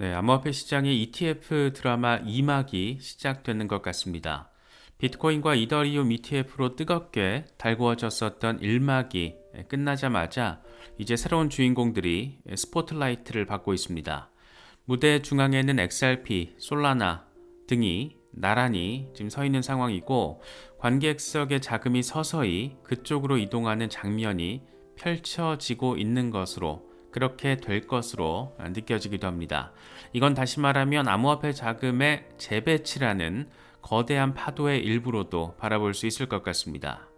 네, 암호화폐 시장의 ETF 드라마 2막이 시작되는 것 같습니다. 비트코인과 이더리움 ETF로 뜨겁게 달구어졌었던 1막이 끝나자마자 이제 새로운 주인공들이 스포트라이트를 받고 있습니다. 무대 중앙에는 XRP, 솔라나 등이 나란히 지금 서 있는 상황이고 관객석의 자금이 서서히 그쪽으로 이동하는 장면이 펼쳐지고 있는 것으로 그렇게 될 것으로 느껴지기도 합니다. 이건 다시 말하면 암호화폐 자금의 재배치라는 거대한 파도의 일부로도 바라볼 수 있을 것 같습니다.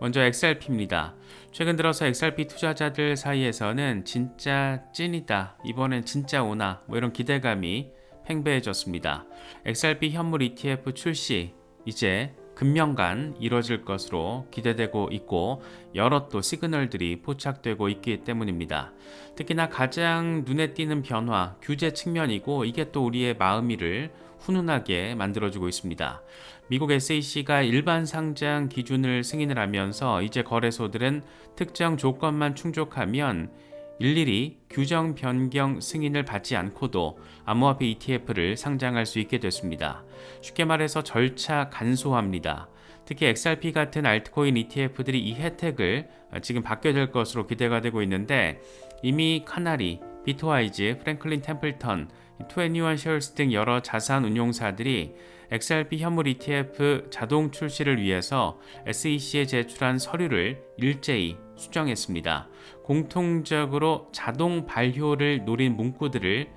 먼저 XRP입니다. 최근 들어서 XRP 투자자들 사이에서는 진짜 찐이다, 이번엔 진짜 오나, 뭐 이런 기대감이 팽배해졌습니다. XRP 현물 ETF 출시, 이제 금년간 이뤄질 것으로 기대되고 있고 여러 또 시그널들이 포착되고 있기 때문입니다. 특히나 가장 눈에 띄는 변화, 규제 측면이고 이게 또 우리의 마음이를 훈훈하게 만들어주고 있습니다. 미국 SEC가 일반 상장 기준을 승인을 하면서 이제 거래소들은 특정 조건만 충족하면 일일이 규정 변경 승인을 받지 않고도 암호화폐 ETF를 상장할 수 있게 됐습니다. 쉽게 말해서 절차 간소합니다. 특히 XRP 같은 알트코인 ETF들이 이 혜택을 지금 받게 될 것으로 기대가 되고 있는데 이미 카나리, 비트와이즈, 프랭클린 템플턴, 21 쉐어스 등 여러 자산 운용사들이 XRP 현물 ETF 자동 출시를 위해서 SEC에 제출한 서류를 일제히 수정했습니다. 공통적으로 자동 발효를 노린 문구들을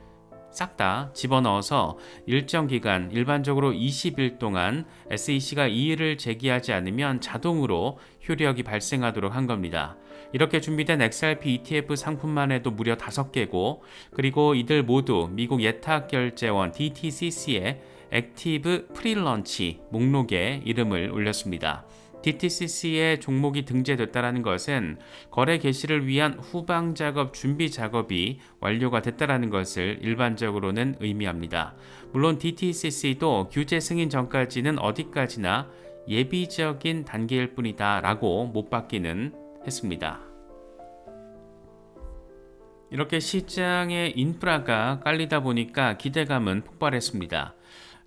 싹 다 집어넣어서 일정 기간, 일반적으로 20일 동안 SEC가 이의를 제기하지 않으면 자동으로 효력이 발생하도록 한 겁니다. 이렇게 준비된 XRP ETF 상품만 해도 무려 5개고, 그리고 이들 모두 미국 예탁결제원 DTCC의 액티브 프리런치 목록에 이름을 올렸습니다. DTCC의 종목이 등재됐다는 것은 거래 개시를 위한 후방 작업 준비 작업이 완료가 됐다는 것을 일반적으로는 의미합니다. 물론 DTCC도 규제 승인 전까지는 어디까지나 예비적인 단계일 뿐이다 라고 못 받기는 했습니다. 이렇게 시장의 인프라가 깔리다 보니까 기대감은 폭발했습니다.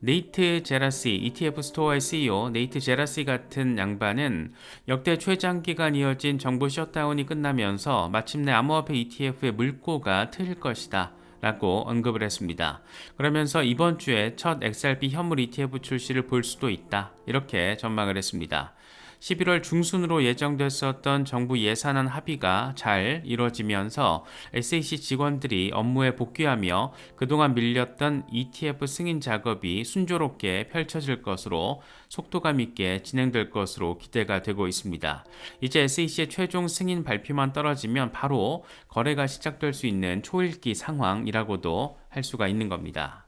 네이트 제라시 ETF 스토어의 CEO 네이트 제라시 같은 양반은 역대 최장기간 이어진 정부 셧다운이 끝나면서 마침내 암호화폐 ETF의 물꼬가 트일 것이다. 라고 언급을 했습니다. 그러면서 이번 주에 첫 XRP 현물 ETF 출시를 볼 수도 있다. 이렇게 전망을 했습니다. 11월 중순으로 예정됐었던 정부 예산안 합의가 잘 이뤄지면서 SAC 직원들이 업무에 복귀하며 그동안 밀렸던 ETF 승인 작업이 순조롭게 펼쳐질 것으로 속도감 있게 진행될 것으로 기대가 되고 있습니다. 이제 SAC의 최종 승인 발표만 떨어지면 바로 거래가 시작될 수 있는 초읽기 상황이라고도 할 수가 있는 겁니다.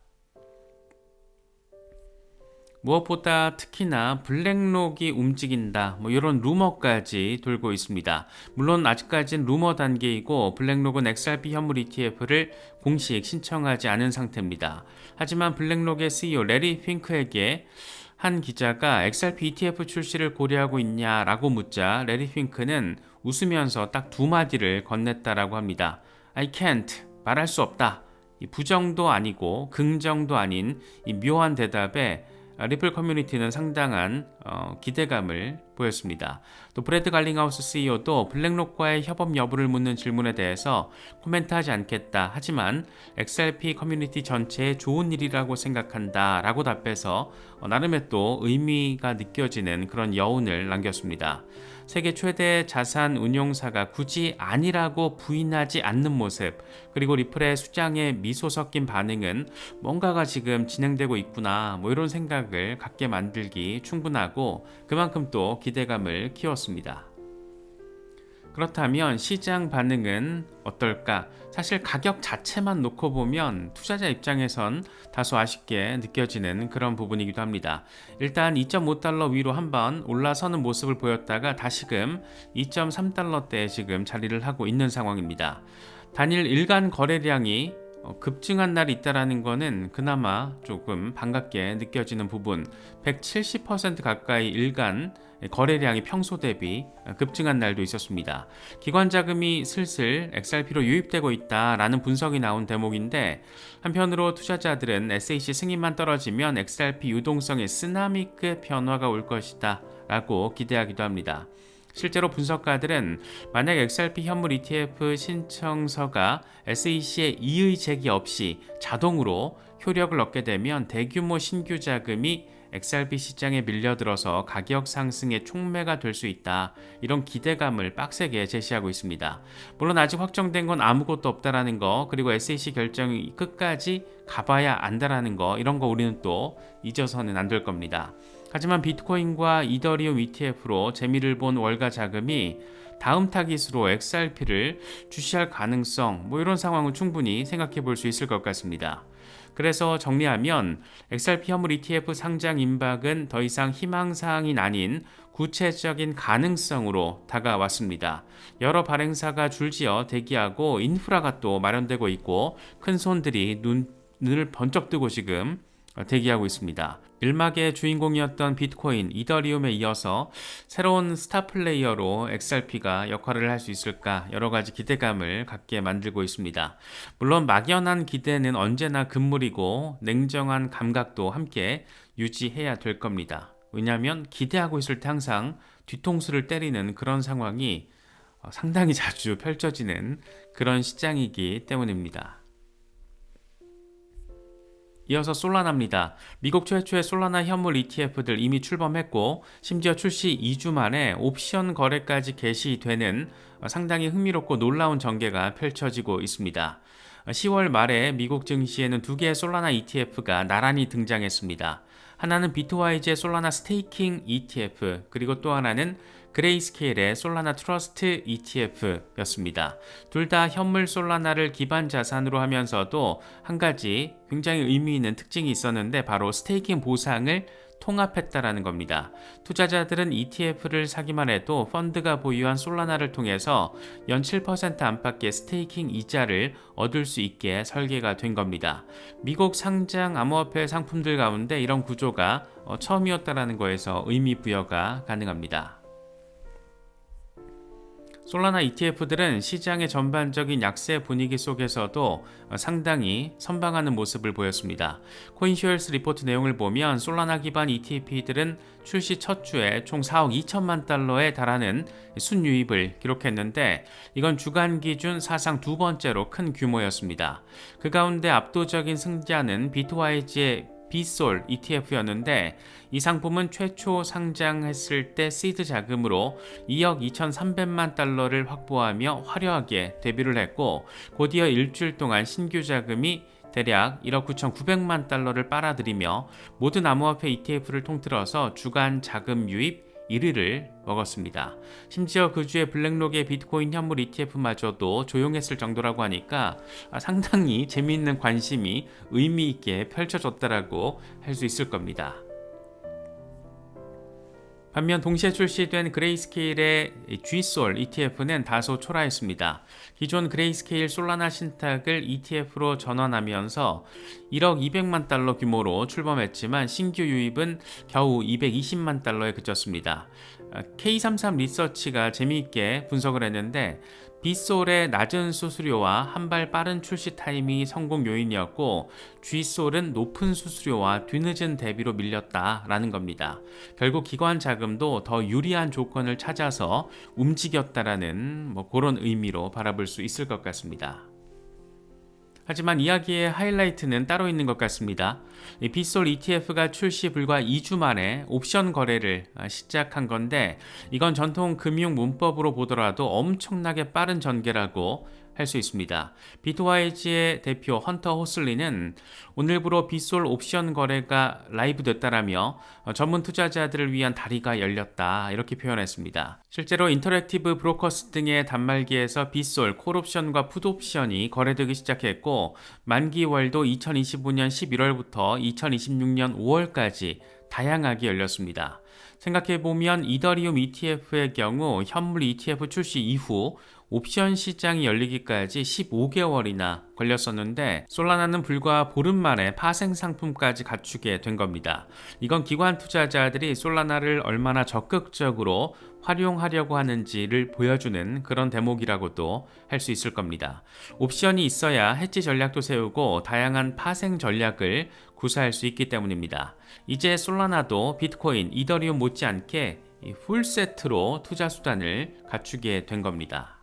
무엇보다 특히나 블랙록이 움직인다 뭐 이런 루머까지 돌고 있습니다. 물론 아직까지는 루머 단계이고 블랙록은 XRP 현물 ETF를 공식 신청하지 않은 상태입니다. 하지만 블랙록의 CEO 레리 핑크에게 한 기자가 XRP ETF 출시를 고려하고 있냐라고 묻자 레리 핑크는 웃으면서 딱 두 마디를 건넸다라고 합니다. I can't 말할 수 없다. 부정도 아니고 긍정도 아닌 이 묘한 대답에 아, 리플 커뮤니티는 상당한 어, 기대감을 보였습니다. 또 브래드 갈링하우스 CEO도 블랙록과의 협업 여부를 묻는 질문에 대해서 코멘트하지 않겠다. 하지만 XRP 커뮤니티 전체에 좋은 일이라고 생각한다. 라고 답해서 어, 나름의 또 의미가 느껴지는 그런 여운을 남겼습니다. 세계 최대 자산 운용사가 굳이 아니라고 부인하지 않는 모습, 그리고 리플의 수장의 미소 섞인 반응은 뭔가가 지금 진행되고 있구나, 뭐 이런 생각을 갖게 만들기 충분하고 그만큼 또 기대감을 키웠습니다. 그렇다면 시장 반응은 어떨까? 사실 가격 자체만 놓고 보면 투자자 입장에선 다소 아쉽게 느껴지는 그런 부분이기도 합니다. 일단 2.5달러 위로 한번 올라서는 모습을 보였다가 다시금 2.3달러대에 지금 자리를 하고 있는 상황입니다. 단일 일간 거래량이 어, 급증한 날이 있다라는 것은 그나마 조금 반갑게 느껴지는 부분 170% 가까이 일간 거래량이 평소 대비 급증한 날도 있었습니다. 기관 자금이 슬슬 XRP로 유입되고 있다라는 분석이 나온 대목인데 한편으로 투자자들은 SAC 승인만 떨어지면 XRP 유동성의 쓰나미급 변화가 올 것이다 라고 기대하기도 합니다. 실제로 분석가들은 만약 XRP 현물 ETF 신청서가 SEC의 이의 제기 없이 자동으로 효력을 얻게 되면 대규모 신규 자금이 XRP 시장에 밀려들어서 가격 상승의 촉매가 될 수 있다. 이런 기대감을 빡세게 제시하고 있습니다. 물론 아직 확정된 건 아무것도 없다라는 거, 그리고 SEC 결정이 끝까지 가봐야 안다라는 거, 이런 거 우리는 또 잊어서는 안 될 겁니다. 하지만 비트코인과 이더리움 ETF로 재미를 본 월가 자금이 다음 타깃으로 XRP를 주시할 가능성, 뭐 이런 상황은 충분히 생각해 볼 수 있을 것 같습니다. 그래서 정리하면 XRP 현물 ETF 상장 임박은 더 이상 희망사항이 아닌 구체적인 가능성으로 다가왔습니다. 여러 발행사가 줄지어 대기하고 인프라가 또 마련되고 있고 큰 손들이 눈을 번쩍 뜨고 지금 대기하고 있습니다. 일막의 주인공이었던 비트코인, 이더리움에 이어서 새로운 스타 플레이어로 XRP가 역할을 할 수 있을까 여러 가지 기대감을 갖게 만들고 있습니다. 물론 막연한 기대는 언제나 금물이고 냉정한 감각도 함께 유지해야 될 겁니다. 왜냐하면 기대하고 있을 때 항상 뒤통수를 때리는 그런 상황이 상당히 자주 펼쳐지는 그런 시장이기 때문입니다. 이어서 솔라나입니다. 미국 최초의 솔라나 현물 ETF들 이미 출범했고 심지어 출시 2주 만에 옵션 거래까지 개시되는 상당히 흥미롭고 놀라운 전개가 펼쳐지고 있습니다. 10월 말에 미국 증시에는 두 개의 솔라나 ETF가 나란히 등장했습니다. 하나는 비트와이즈의 솔라나 스테이킹 ETF 그리고 또 하나는 그레이스케일의 솔라나 트러스트 ETF였습니다. 둘 다 현물 솔라나를 기반 자산으로 하면서도 한 가지 굉장히 의미 있는 특징이 있었는데 바로 스테이킹 보상을 통합했다라는 겁니다. 투자자들은 ETF를 사기만 해도 펀드가 보유한 솔라나를 통해서 연 7% 안팎의 스테이킹 이자를 얻을 수 있게 설계가 된 겁니다. 미국 상장 암호화폐 상품들 가운데 이런 구조가 어, 처음이었다라는 거에서 의미 부여가 가능합니다. 솔라나 ETF들은 시장의 전반적인 약세 분위기 속에서도 상당히 선방하는 모습을 보였습니다. 코인쇼얼스 리포트 내용을 보면 솔라나 기반 ETF들은 출시 첫 주에 총 4억 2천만 달러에 달하는 순유입을 기록했는데 이건 주간 기준 사상 두 번째로 큰 규모였습니다. 그 가운데 압도적인 승자는 비트와이즈의 비솔 ETF였는데 이 상품은 최초 상장했을 때 시드 자금으로 2억 2,300만 달러를 확보하며 화려하게 데뷔를 했고 곧이어 일주일 동안 신규 자금이 대략 1억 9,900만 달러를 빨아들이며 모든 암호화폐 ETF를 통틀어서 주간 자금 유입 1위를 먹었습니다. 심지어 그 주에 블랙록의 비트코인 현물 ETF마저도 조용했을 정도라고 하니까 상당히 재미있는 관심이 의미 있게 펼쳐졌다라고 할 수 있을 겁니다. 반면 동시에 출시된 그레이스케일의 G솔 ETF는 다소 초라했습니다. 기존 그레이스케일 솔라나 신탁을 ETF로 전환하면서 1억 200만 달러 규모로 출범했지만 신규 유입은 겨우 220만 달러에 그쳤습니다. K33 리서치가 재미있게 분석을 했는데 B솔의 낮은 수수료와 한 발 빠른 출시 타이밍이 성공 요인이었고 G솔은 높은 수수료와 뒤늦은 대비로 밀렸다라는 겁니다. 결국 기관 자금도 더 유리한 조건을 찾아서 움직였다라는 뭐 그런 의미로 바라볼 수 있을 것 같습니다. 하지만 이야기의 하이라이트는 따로 있는 것 같습니다. 빗솔 ETF가 출시 불과 2주 만에 옵션 거래를 아, 시작한 건데 이건 전통 금융 문법으로 보더라도 엄청나게 빠른 전개라고 할 수 있습니다. 비트와이즈의 대표 헌터 호슬리는 오늘부로 빗솔 옵션 거래가 라이브 됐다라며 어, 전문 투자자들을 위한 다리가 열렸다 이렇게 표현했습니다. 실제로 인터랙티브 브로커스 등의 단말기에서 빗솔, 콜옵션과 풋옵션이 거래되기 시작했고 만기월도 2025년 11월부터 2026년 5월까지 다양하게 열렸습니다. 생각해보면 이더리움 ETF의 경우 현물 ETF 출시 이후 옵션 시장이 열리기까지 15개월이나 걸렸었는데 솔라나는 불과 보름 만에 파생 상품까지 갖추게 된 겁니다. 이건 기관 투자자들이 솔라나를 얼마나 적극적으로 활용하려고 하는지를 보여주는 그런 대목이라고도 할 수 있을 겁니다. 옵션이 있어야 해지 전략도 세우고 다양한 파생 전략을 구사할 수 있기 때문입니다. 이제 솔라나도 비트코인, 이더리움 못지않게 풀 세트로 투자 수단을 갖추게 된 겁니다.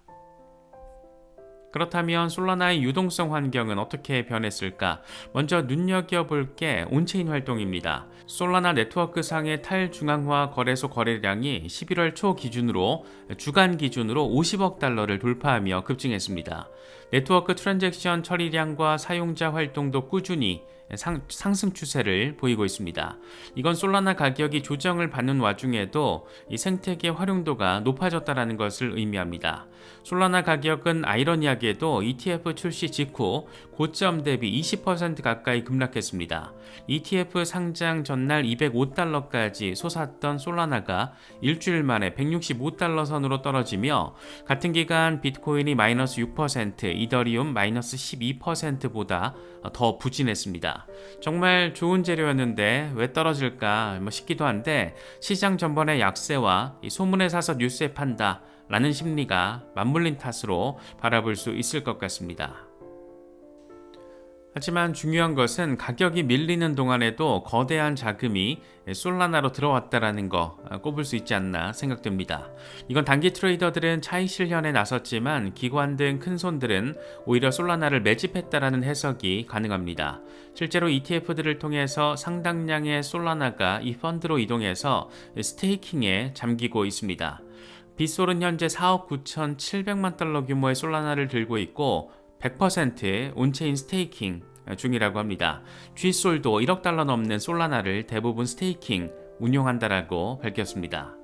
그렇다면 솔라나의 유동성 환경은 어떻게 변했을까? 먼저 눈여겨볼 게 온체인 활동입니다. 솔라나 네트워크 상의 탈중앙화 거래소 거래량이 11월 초 기준으로 주간 기준으로 50억 달러를 돌파하며 급증했습니다. 네트워크 트랜잭션 처리량과 사용자 활동도 꾸준히 상, 상승 추세를 보이고 있습니다. 이건 솔라나 가격이 조정을 받는 와중에도 이 생태계 활용도가 높아졌다는 것을 의미합니다. 솔라나 가격은 아이러니하게도 ETF 출시 직후 고점 대비 20% 가까이 급락했습니다. ETF 상장 전날 205달러까지 솟았던 솔라나가 일주일 만에 165달러 선으로 떨어지며 같은 기간 비트코인이 마이너스 6%, 이더리움 마이너스 12%보다 더 부진했습니다. 정말 좋은 재료였는데 왜 떨어질까 뭐 싶기도 한데 시장 전반의 약세와 소문에 사서 뉴스에 판다 라는 심리가 맞물린 탓으로 바라볼 수 있을 것 같습니다. 하지만 중요한 것은 가격이 밀리는 동안에도 거대한 자금이 솔라나로 들어왔다라는 거 꼽을 수 있지 않나 생각됩니다. 이건 단기 트레이더들은 차익 실현에 나섰지만 기관 등 큰 손들은 오히려 솔라나를 매집했다라는 해석이 가능합니다. 실제로 ETF들을 통해서 상당량의 솔라나가 이 펀드로 이동해서 스테이킹에 잠기고 있습니다. 빗솔은 현재 4억 9,700만 달러 규모의 솔라나를 들고 있고 100%의 온체인 스테이킹 중이라고 합니다. G솔도 1억 달러 넘는 솔라나를 대부분 스테이킹 운용한다라고 밝혔습니다.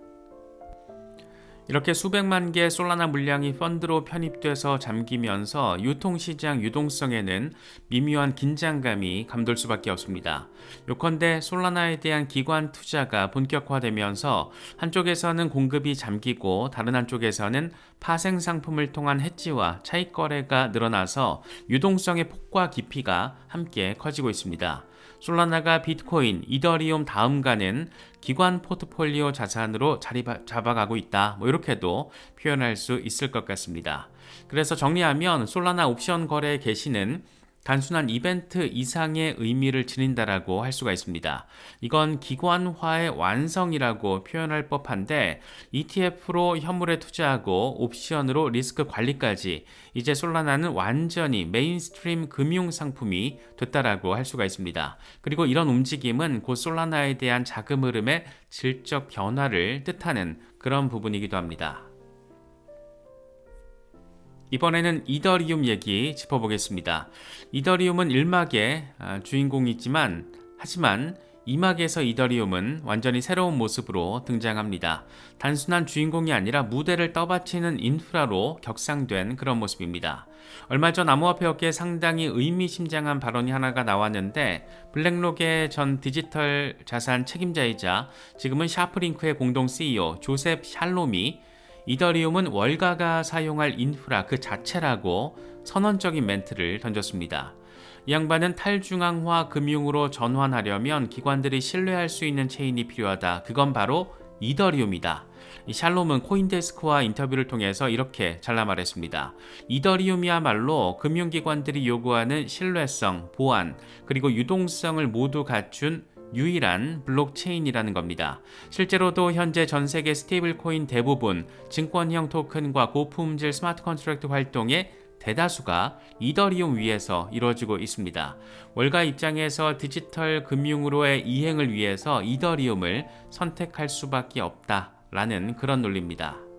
이렇게 수백만 개의 솔라나 물량이 펀드로 편입돼서 잠기면서 유통시장 유동성에는 미묘한 긴장감이 감돌 수밖에 없습니다. 요컨대 솔라나에 대한 기관 투자가 본격화되면서 한쪽에서는 공급이 잠기고 다른 한쪽에서는 파생 상품을 통한 해지와 차익 거래가 늘어나서 유동성의 폭과 깊이가 함께 커지고 있습니다. 솔라나가 비트코인, 이더리움 다음가는 기관 포트폴리오 자산으로 자리 잡아가고 있다. 뭐 이렇게도 표현할 수 있을 것 같습니다. 그래서 정리하면 솔라나 옵션 거래 개시는 단순한 이벤트 이상의 의미를 지닌다라고 할 수가 있습니다. 이건 기관화의 완성이라고 표현할 법한데 ETF로 현물에 투자하고 옵션으로 리스크 관리까지 이제 솔라나는 완전히 메인스트림 금융 상품이 됐다라고 할 수가 있습니다. 그리고 이런 움직임은 곧 솔라나에 대한 자금 흐름의 질적 변화를 뜻하는 그런 부분이기도 합니다. 이번에는 이더리움 얘기 짚어보겠습니다. 이더리움은 1막의 아, 주인공이지만 하지만 2막에서 이더리움은 완전히 새로운 모습으로 등장합니다. 단순한 주인공이 아니라 무대를 떠받치는 인프라로 격상된 그런 모습입니다. 얼마 전 암호화폐 업계에 상당히 의미심장한 발언이 하나가 나왔는데 블랙록의 전 디지털 자산 책임자이자 지금은 샤프링크의 공동 CEO 조셉 샬롬이 이더리움은 월가가 사용할 인프라 그 자체라고 선언적인 멘트를 던졌습니다. 이 양반은 탈중앙화 금융으로 전환하려면 기관들이 신뢰할 수 있는 체인이 필요하다. 그건 바로 이더리움이다. 샬롬은 코인데스크와 인터뷰를 통해서 이렇게 잘라 말했습니다. 이더리움이야말로 금융기관들이 요구하는 신뢰성, 보안, 그리고 유동성을 모두 갖춘 유일한 블록체인이라는 겁니다. 실제로도 현재 전 세계 스테이블 코인 대부분 증권형 토큰과 고품질 스마트 컨트랙트 활동의 대다수가 이더리움 위에서 이루어지고 있습니다. 월가 입장에서 디지털 금융으로의 이행을 위해서 이더리움을 선택할 수밖에 없다라는 그런 논리입니다.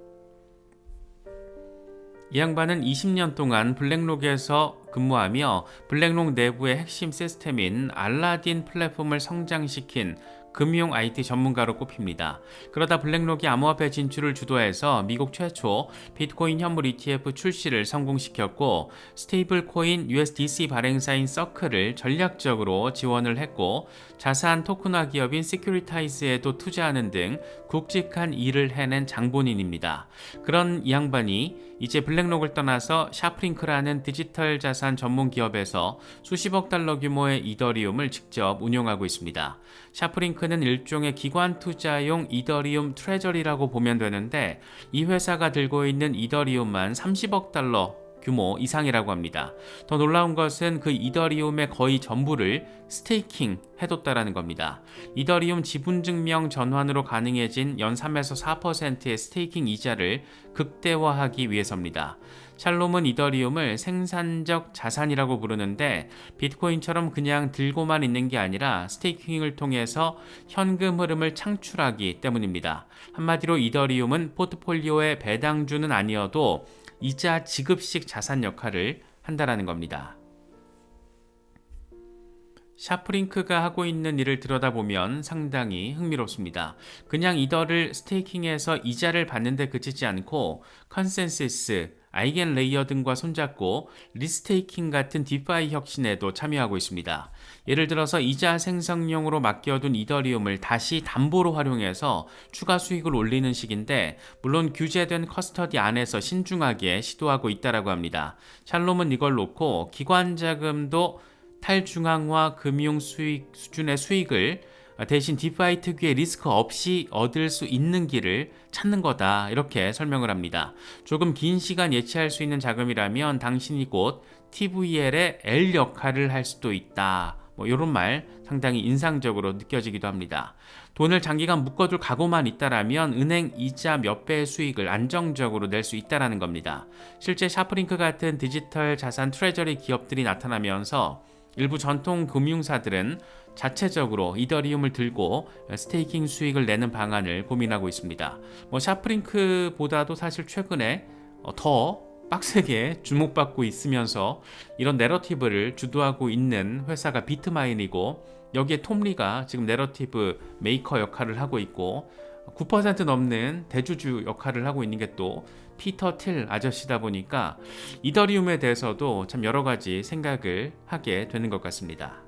이 양반은 20년 동안 블랙록에서 근무하며 블랙록 내부의 핵심 시스템인 알라딘 플랫폼을 성장시킨 금융 IT 전문가로 꼽힙니다. 그러다 블랙록이 암호화폐 진출을 주도해서 미국 최초 비트코인 현물 ETF 출시를 성공시켰고 스테이블 코인 USDC 발행사인 서클을 전략적으로 지원을 했고 자산 토큰화 기업인 시큐리타이즈에도 투자하는 등 굵직한 일을 해낸 장본인입니다. 그런 이 양반이 이제 블랙록을 떠나서 샤프링크라는 디지털 자산 전문 기업에서 수십억 달러 규모의 이더리움을 직접 운용하고 있습니다. 샤프링크는 일종의 기관 투자용 이더리움 트레저리라고 보면 되는데 이 회사가 들고 있는 이더리움만 30억 달러 규모 이상이라고 합니다. 더 놀라운 것은 그 이더리움의 거의 전부를 스테이킹 해뒀다라는 겁니다. 이더리움 지분 증명 전환으로 가능해진 연 3에서 4%의 스테이킹 이자를 극대화하기 위해서입니다. 샬롬은 이더리움을 생산적 자산이라고 부르는데 비트코인처럼 그냥 들고만 있는 게 아니라 스테이킹을 통해서 현금 흐름을 창출하기 때문입니다. 한마디로 이더리움은 포트폴리오의 배당주는 아니어도 이자 지급식 자산 역할을 한다라는 겁니다. 샤프링크가 하고 있는 일을 들여다보면 상당히 흥미롭습니다. 그냥 이더를 스테이킹해서 이자를 받는데 그치지 않고 컨센서스, 아이겐 레이어 등과 손잡고 리스테이킹 같은 디파이 혁신에도 참여하고 있습니다. 예를 들어서 이자 생성용으로 맡겨둔 이더리움을 다시 담보로 활용해서 추가 수익을 올리는 식인데 물론 규제된 커스터디 안에서 신중하게 시도하고 있다라고 합니다. 샬롬은 이걸 놓고 기관 자금도 탈중앙화 금융 수익 수준의 수익을 대신 디파이 특유의 리스크 없이 얻을 수 있는 길을 찾는 거다. 이렇게 설명을 합니다. 조금 긴 시간 예치할 수 있는 자금이라면 당신이 곧 TVL의 L 역할을 할 수도 있다. 뭐 이런 말 상당히 인상적으로 느껴지기도 합니다. 돈을 장기간 묶어둘 각오만 있다라면 은행 이자 몇 배의 수익을 안정적으로 낼 수 있다라는 겁니다. 실제 샤프링크 같은 디지털 자산 트레저리 기업들이 나타나면서 일부 전통 금융사들은 자체적으로 이더리움을 들고 스테이킹 수익을 내는 방안을 고민하고 있습니다. 뭐 샤프링크보다도 사실 최근에 더 빡세게 주목받고 있으면서 이런 내러티브를 주도하고 있는 회사가 비트마인이고 여기에 톰리가 지금 내러티브 메이커 역할을 하고 있고 9% 넘는 대주주 역할을 하고 있는 게 또 피터 틸 아저씨다 보니까 이더리움에 대해서도 참 여러 가지 생각을 하게 되는 것 같습니다.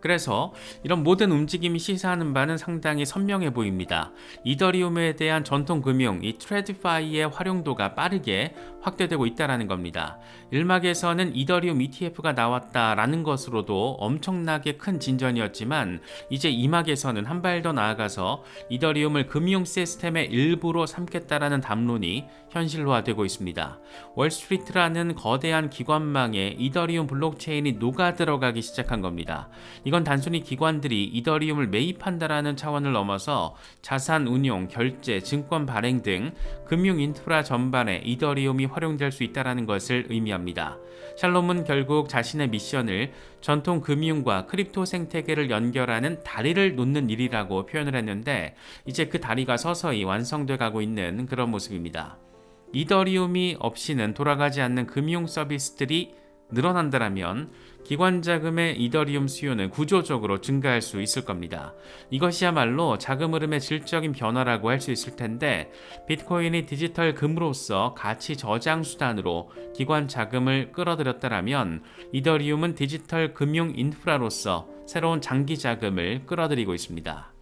그래서 이런 모든 움직임이 시사하는 바는 상당히 선명해 보입니다. 이더리움에 대한 전통 금융, 이 트레드파이의 활용도가 빠르게 확대되고 있다는 겁니다. 일막에서는 이더리움 ETF가 나왔다라는 것으로도 엄청나게 큰 진전이었지만 이제 이막에서는 한 발 더 나아가서 이더리움을 금융 시스템의 일부로 삼겠다라는 담론이 현실화되고 있습니다. 월스트리트라는 거대한 기관망에 이더리움 블록체인이 녹아 들어가기 시작한 겁니다. 이건 단순히 기관들이 이더리움을 매입한다라는 차원을 넘어서 자산 운용, 결제, 증권 발행 등 금융 인프라 전반에 이더리움이 활용될 수 있다라는 것을 의미합니다. 샬롬은 결국 자신의 미션을 전통 금융과 크립토 생태계를 연결하는 다리를 놓는 일이라고 표현을 했는데 이제 그 다리가 서서히 완성돼 가고 있는 그런 모습입니다. 이더리움이 없이는 돌아가지 않는 금융 서비스들이 늘어난다면 기관 자금의 이더리움 수요는 구조적으로 증가할 수 있을 겁니다. 이것이야말로 자금 흐름의 질적인 변화라고 할 수 있을 텐데 비트코인이 디지털 금으로서 가치 저장 수단으로 기관 자금을 끌어들였다면 이더리움은 디지털 금융 인프라로서 새로운 장기 자금을 끌어들이고 있습니다.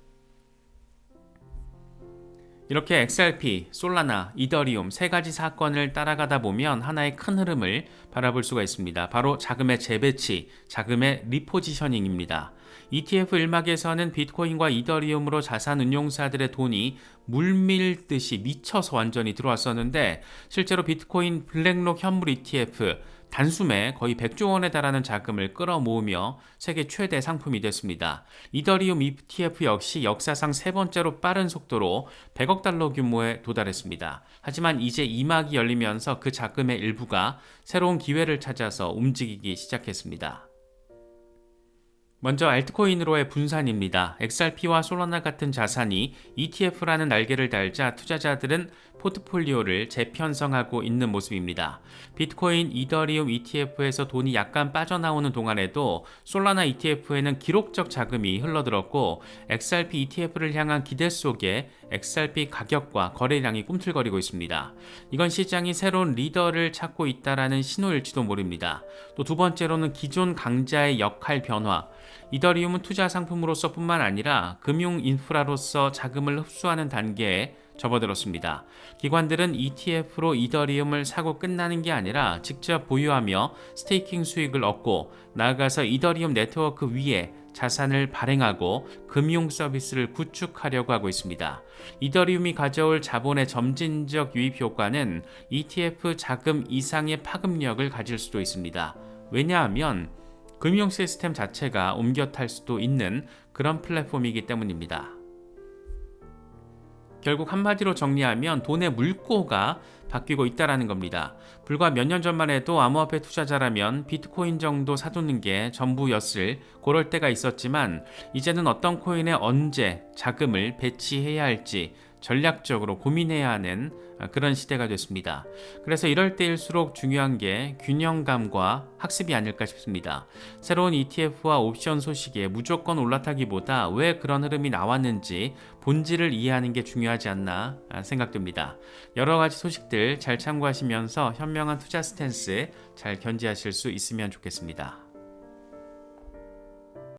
이렇게 XRP, 솔라나, 이더리움 세 가지 사건을 따라가다 보면 하나의 큰 흐름을 바라볼 수가 있습니다. 바로 자금의 재배치, 자금의 리포지셔닝입니다. ETF 일막에서는 비트코인과 이더리움으로 자산 운용사들의 돈이 물밀듯이 미쳐서 완전히 들어왔었는데 실제로 비트코인 블랙록 현물 ETF 단숨에 거의 100조 원에 달하는 자금을 끌어모으며 세계 최대 상품이 됐습니다. 이더리움 ETF 역시 역사상 세 번째로 빠른 속도로 100억 달러 규모에 도달했습니다. 하지만 이제 이막이 열리면서 그 자금의 일부가 새로운 기회를 찾아서 움직이기 시작했습니다. 먼저 알트코인으로의 분산입니다. XRP와 솔라나 같은 자산이 ETF라는 날개를 달자 투자자들은 포트폴리오를 재편성하고 있는 모습입니다. 비트코인, 이더리움 ETF에서 돈이 약간 빠져나오는 동안에도 솔라나 ETF에는 기록적 자금이 흘러들었고 XRP ETF를 향한 기대 속에 XRP 가격과 거래량이 꿈틀거리고 있습니다. 이건 시장이 새로운 리더를 찾고 있다라는 신호일지도 모릅니다. 또 두 번째로는 기존 강자의 역할 변화, 이더리움은 투자 상품으로서 뿐만 아니라 금융 인프라로서 자금을 흡수하는 단계에 접어들었습니다. 기관들은 ETF로 이더리움을 사고 끝나는 게 아니라 직접 보유하며 스테이킹 수익을 얻고 나아가서 이더리움 네트워크 위에 자산을 발행하고 금융 서비스를 구축하려고 하고 있습니다. 이더리움이 가져올 자본의 점진적 유입 효과는 ETF 자금 이상의 파급력을 가질 수도 있습니다. 왜냐하면 금융 시스템 자체가 옮겨 탈 수도 있는 그런 플랫폼이기 때문입니다. 결국 한마디로 정리하면 돈의 물꼬가 바뀌고 있다라는 겁니다. 불과 몇 년 전만 해도 암호화폐 투자자라면 비트코인 정도 사두는 게 전부였을 그럴 때가 있었지만 이제는 어떤 코인에 언제 자금을 배치해야 할지 전략적으로 고민해야 하는 그런 시대가 됐습니다. 그래서 이럴 때일수록 중요한 게 균형감과 학습이 아닐까 싶습니다. 새로운 ETF와 옵션 소식에 무조건 올라타기보다 왜 그런 흐름이 나왔는지 본질을 이해하는 게 중요하지 않나 생각됩니다. 여러 가지 소식들 잘 참고하시면서 현명한 투자 스탠스 잘 견지하실 수 있으면 좋겠습니다.